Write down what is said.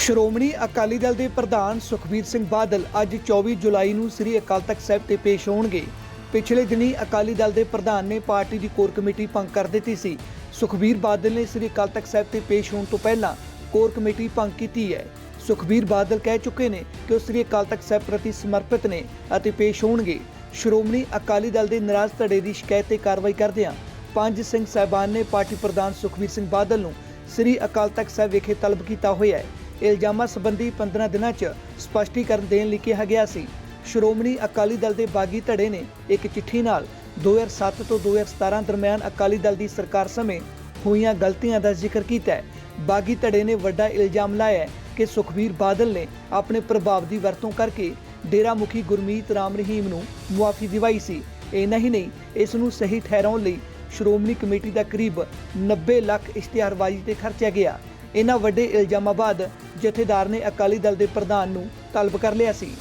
ਸ਼੍ਰੋਮਣੀ ਅਕਾਲੀ ਦਲ ਦੇ ਪ੍ਰਧਾਨ ਸੁਖਬੀਰ ਸਿੰਘ ਬਾਦਲ ਅੱਜ 24 ਜੁਲਾਈ ਨੂੰ ਸ੍ਰੀ ਅਕਾਲ ਤਖਤ ਸਾਹਿਬ ਤੇ ਪੇਸ਼ ਹੋਣਗੇ। ਪਿਛਲੇ ਦਿਨੀ ਅਕਾਲੀ ਦਲ ਦੇ ਪ੍ਰਧਾਨ ਨੇ ਪਾਰਟੀ ਦੀ ਕੋਰ ਕਮੇਟੀ ਭੰਗ ਕਰ ਦਿੱਤੀ ਸੀ। ਸੁਖਬੀਰ ਬਾਦਲ ਨੇ ਸ੍ਰੀ ਅਕਾਲ ਤਖਤ ਸਾਹਿਬ ਤੇ ਪੇਸ਼ ਹੋਣ ਤੋਂ ਪਹਿਲਾਂ ਕੋਰ ਕਮੇਟੀ ਭੰਗ ਕੀਤੀ ਹੈ। ਸੁਖਬੀਰ ਬਾਦਲ ਕਹਿ ਚੁੱਕੇ ਨੇ ਕਿ ਉਹ ਸ੍ਰੀ ਅਕਾਲ ਤਖਤ ਸਾਹਿਬ ਪ੍ਰਤੀ ਸਮਰਪਿਤ ਨੇ ਅਤੇ ਪੇਸ਼ ਹੋਣਗੇ। ਸ਼੍ਰੋਮਣੀ ਅਕਾਲੀ ਦਲ ਦੇ ਨਾਰਾਜ਼ ਧੜੇ ਦੀ ਸ਼ਿਕਾਇਤ ਤੇ ਕਾਰਵਾਈ ਕਰਦਿਆਂ ਪੰਜ ਸਿੰਘ ਸਾਹਿਬਾਨ ਨੇ ਪਾਰਟੀ ਪ੍ਰਧਾਨ ਸੁਖਬੀਰ ਸਿੰਘ ਬਾਦਲ ਨੂੰ ਸ੍ਰੀ ਅਕਾਲ ਤਖਤ ਸਾਹਿਬ ਵਿਖੇ ਤਲਬ ਕੀਤਾ ਹੋਇਆ ਹੈ। ਇਲਜ਼ਾਮਾਂ ਸੰਬੰਧੀ 15 ਦਿਨਾਂ 'ਚ ਸਪਸ਼ਟੀਕਰਨ ਦੇਣ ਲਈ ਕਿਹਾ ਗਿਆ ਸੀ। ਸ਼੍ਰੋਮਣੀ ਅਕਾਲੀ ਦਲ ਦੇ ਬਾਗੀ ਧੜੇ ਨੇ ਇੱਕ ਚਿੱਠੀ ਨਾਲ 2007 ਤੋਂ 2017 ਦਰਮਿਆਨ ਅਕਾਲੀ ਦਲ ਦੀ ਸਰਕਾਰ ਸਮੇਂ ਹੋਈਆਂ ਗਲਤੀਆਂ ਦਾ ਜ਼ਿਕਰ ਕੀਤਾ ਹੈ। ਬਾਗੀ ਧੜੇ ਨੇ ਵੱਡਾ ਇਲਜ਼ਾਮ ਲਾਇਆ ਕਿ ਸੁਖਬੀਰ ਬਾਦਲ ਨੇ ਆਪਣੇ ਪ੍ਰਭਾਵ ਦੀ ਵਰਤੋਂ ਕਰਕੇ ਡੇਰਾ ਮੁਖੀ ਗੁਰਮੀਤ ਰਾਮ ਰਹੀਮ ਨੂੰ ਮੁਆਫੀ ਦਿਵਾਈ ਸੀ। ਇੰਨਾ ਹੀ ਨਹੀਂ, ਇਸ ਨੂੰ ਸਹੀ ਠਹਿਰਾਉਣ ਲਈ ਸ਼੍ਰੋਮਣੀ ਕਮੇਟੀ ਦਾ ਕਰੀਬ 90 ਲੱਖ ਇਸ਼ਤਿਹਾਰਬਾਜ਼ੀ ਤੇ ਖਰਚਿਆ ਗਿਆ। ਇਹਨਾਂ ਵੱਡੇ ਇਲਜ਼ਾਮਾਂ ਬਾਅਦ ਜਥੇਦਾਰ ਨੇ ਅਕਾਲੀ ਦਲ ਦੇ ਪ੍ਰਧਾਨ ਨੂੰ ਤਲਬ ਕਰ ਲਿਆ ਸੀ।